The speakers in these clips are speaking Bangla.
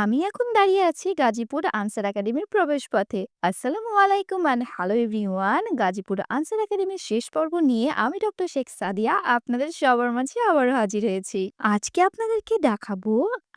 আমি এখন দাঁড়িয়ে আছি গাজীপুর আনসার একাডেমির প্রবেশপথে। আসসালামু আলাইকুম and hello everyone. Gazipur Ansar একাডেমির শেষ পর্ব নিয়ে আমি ডক্টর শেখ সাদিয়া আপনাদের সবার মাঝে আবারও হাজির হয়েছি। আজকে আপনাদেরকে দেখাবো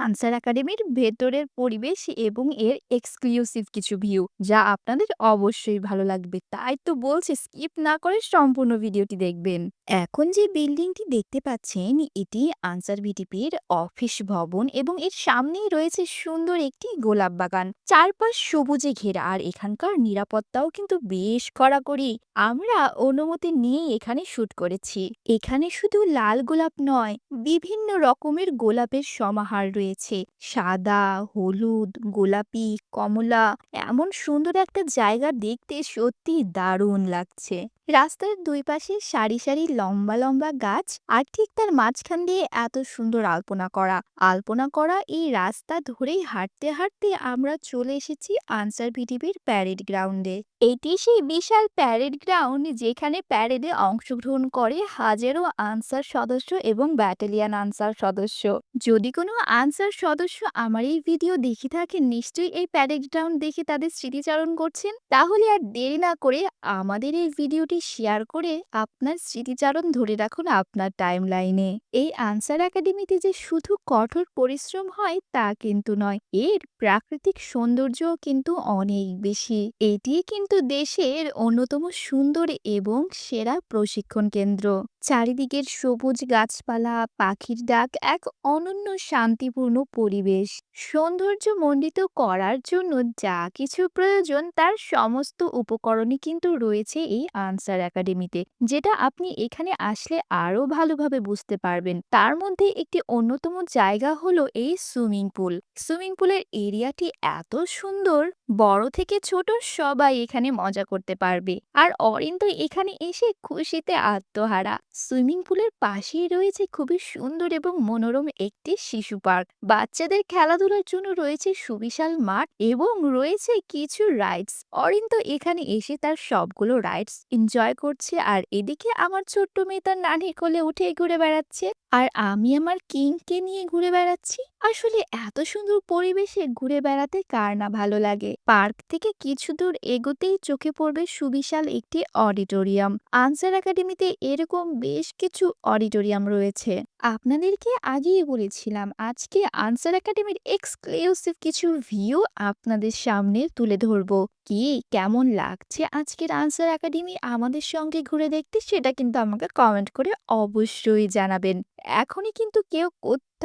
আনসার একাডেমির ভেতরের পরিবেশ এবং এর এক্সক্লুসিভ কিছু ভিউ যা আপনাদের অবশ্যই ভালো লাগবে। তাই তো বলছি স্কিপ না করে সম্পূর্ণ ভিডিওটি দেখবেন। এখন যে বিল্ডিংটি দেখতে পাচ্ছেন, এটি আনসার ভিটিপির অফিস ভবন এবং এর সামনেই রয়েছে সুন্দর একটি গোলাপ বাগান। চারপাশ সবুজে ঘেরা আর এখানকার নিরাপত্তাও কিন্তু বেশ কড়াকড়ি। আমরা অনুমতি নিয়ে এখানে শুট করেছি। এখানে শুধু লাল গোলাপ নয়, বিভিন্ন রকমের গোলাপের সমাহার রয়েছে। সাদা, হলুদ, গোলাপি, কমলা, এমন সুন্দর একটা জায়গা দেখতে সত্যি দারুণ লাগছে। রাস্তার দুই পাশে সারি সারি লম্বা লম্বা গাছ আর ঠিক তার মাঝখান দিয়ে এত সুন্দর আলপনা করা। আলপনা করা এই রাস্তা ধরেই হাঁটতে হাঁটতে আমরা চলে এসেছি আনসার ভিটিপির প্যারেড গ্রাউন্ডে। এটি সেই বিশাল প্যারেড গ্রাউন্ড যেখানে প্যারেডে অংশগ্রহণ করে হাজারো আনসার সদস্য এবং ব্যাটালিয়ান আনসার সদস্য। যদি কোনো আনসার সদস্য আমার এই ভিডিও দেখে থাকেন, নিশ্চয়ই এই প্যারেড গ্রাউন্ড দেখে তাদের স্মৃতিচারণ করছেন। তাহলে আর দেরি না করে আমাদের এই ভিডিওটি শেয়ার করে আপনার স্মৃতিচারণ ধরে রাখুন আপনার টাইম লাইনে এই আনসার একাডেমিতে যে শুধু কঠোর পরিশ্রম হয় তা কিন্তু নয়, এর প্রাকৃতিক সৌন্দর্য কিন্তু অনেক বেশি। এটি কিন্তু দেশের অন্যতম সুন্দর এবং সেরা প্রশিক্ষণ কেন্দ্র। চারিদিকের সবুজ গাছপালা, পাখির ডাক, এক অনন্য শান্তিপূর্ণ পরিবেশ। সৌন্দর্য মণ্ডিত করার জন্য যা কিছু প্রয়োজন তার সমস্ত উপকরণই কিন্তু রয়েছে এই আনসার একাডেমিতে যেটা আপনি এখানে আসলে আরও ভালোভাবে বুঝতে পারবেন। তার মধ্যে একটি অন্যতম জায়গা হলো এই সুইমিং পুল। সুইমিং পুলের এরিয়াটি এত সুন্দর, বড় থেকে ছোট সবাই এখানে মজা করতে পারবে। আর অরিন্দ এখানে এসে খুশিতে আত্মহারা। সুইমিং পুলের পাশেই রয়েছে খুবই সুন্দর এবং মনোরম একটি শিশু পার্ক। বাচ্চাদের খেলাধুলার জন্য রয়েছে সুবিশাল মাঠ এবং রয়েছে কিছু রাইডস। অরিন্দ এখানে এসে তার সবগুলো রাইডস এনজয় করছে আর এদিকে আমার ছোট্ট মেয়ে তার নানির কোলে উঠে ঘুরে বেড়াচ্ছে। আর আমি আমার কিংকে নিয়ে ঘুরে বেড়াচ্ছি। আসলে এত সুন্দর পরিবেশে ঘুরে বেড়াতে কার না ভালো লাগে? পার্ক থেকে কিছু দূর এগোতেই চোখে পড়বে সুবিশাল একটি অডিটোরিয়াম। আনসার একাডেমিতে এরকম বেশ কিছু অডিটোরিয়াম রয়েছে। আপনাদেরকে আগেই বলেছিলাম, আজকে আনসার একাডেমির এক্সক্লুসিভ কিছু ভিউ আপনাদের সামনে তুলে ধরবো। কি, কেমন লাগছে আজকের আনসার একাডেমি আমাদের সঙ্গে ঘুরে দেখতে? সেটা কিন্তু আমাকে কমেন্ট করে অবশ্যই জানাবেন। এখনই কিন্তু কেউ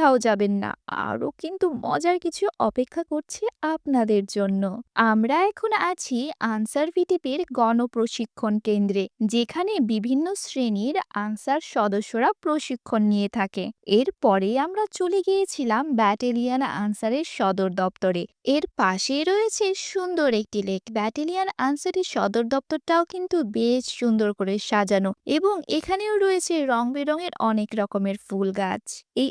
কোথাও যাবেন না। আরও কিন্তু মজার কিছু অপেক্ষা করছে আপনাদের জন্য। আমরা এখন আছি আনসার ভিটিপির গণপ্রশিক্ষণ কেন্দ্রে, যেখানে বিভিন্ন শ্রেণির আনসার সদস্যরা প্রশিক্ষণ নিয়ে থাকে। এরপরে আমরা চলে গিয়েছিলাম ব্যাটালিয়ান আনসারের সদর দপ্তরে। এর পাশে রয়েছে সুন্দর একটি লেক। ব্যাটালিয়ান আনসারের সদর দপ্তরটাও কিন্তু বেশ সুন্দর করে সাজানো এবং এখানেও রয়েছে রং বেরঙের অনেক রকমের ফুল গাছ। এই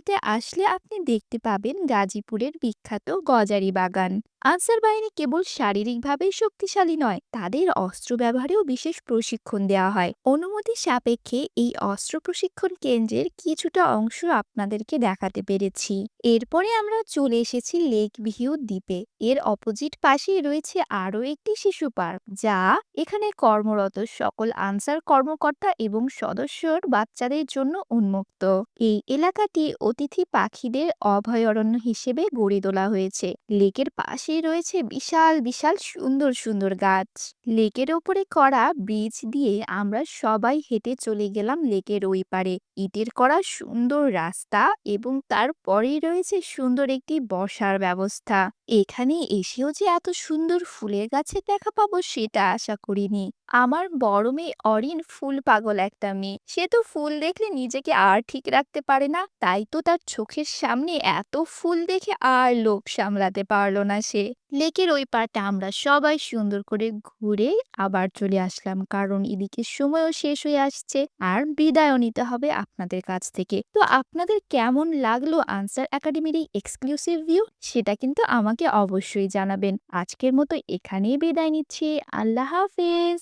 একাডেমিতে আসলে আপনি দেখতে পাবেন গাজীপুরের বিখ্যাত গজারি বাগান। আনসার বাহিনী কেবল শারীরিকভাবেই শক্তিশালী নয়, তাদের অস্ত্র ব্যবহারেও বিশেষ প্রশিক্ষণ দেওয়া হয়। অনুমতি সাপেক্ষে এই অস্ত্র প্রশিক্ষণ কেন্দ্রের কিছুটা অংশ আপনাদেরকে দেখাতে পেরেছি। এরপরে আমরা চলে এসেছি লেক ভিউ দ্বীপে। এর অপোজিট পাশেই রয়েছে আরও একটি শিশু পার্ক, যা এখানে কর্মরত সকল আনসার কর্মকর্তা এবং সদস্যর বাচ্চাদের জন্য উন্মুক্ত। এই এলাকাটি অতিথি পাখিদের অভয়ারণ্য হিসেবে গড়ে তোলা হয়েছে। লেকের পাশেই রয়েছে বিশাল বিশাল সুন্দর সুন্দর গাছ। লেকের ওপরে করা ব্রিজ দিয়ে আমরা সবাই হেঁটে চলে গেলাম লেকের ওই পারে। ইটের করা সুন্দর রাস্তা এবং তারপরেই রয়েছে সুন্দর একটি বসার ব্যবস্থা। এখানে এসেও যে এত সুন্দর ফুলের গাছের দেখা পাবো সেটা আশা করিনি। আমার বড় মেয়ে অরিন ফুল পাগল একটা মেয়ে। সে তো ফুল দেখলে নিজেকে আর ঠিক রাখতে পারে না। তাই তো তার চোখের সামনে এত ফুল দেখে আর লোভ সামলাতে পারল না সে। লেকের ওই পারটা আমরা সবাই সুন্দর করে ঘুরে আবার চলে আসলাম। কারণ এদিকে সময়ও শেষ হয়ে আসছে আর বিদায়ও নিতে হবে আপনাদের কাছ থেকে। তো আপনাদের কেমন লাগল আনসার একাডেমির এই এক্সক্লুসিভ ভিউ সেটা কিন্তু আমাকে অবশ্যই জানাবেন। আজকের মতো এখানেই বিদায় নিচ্ছি। আল্লাহ হাফেজ।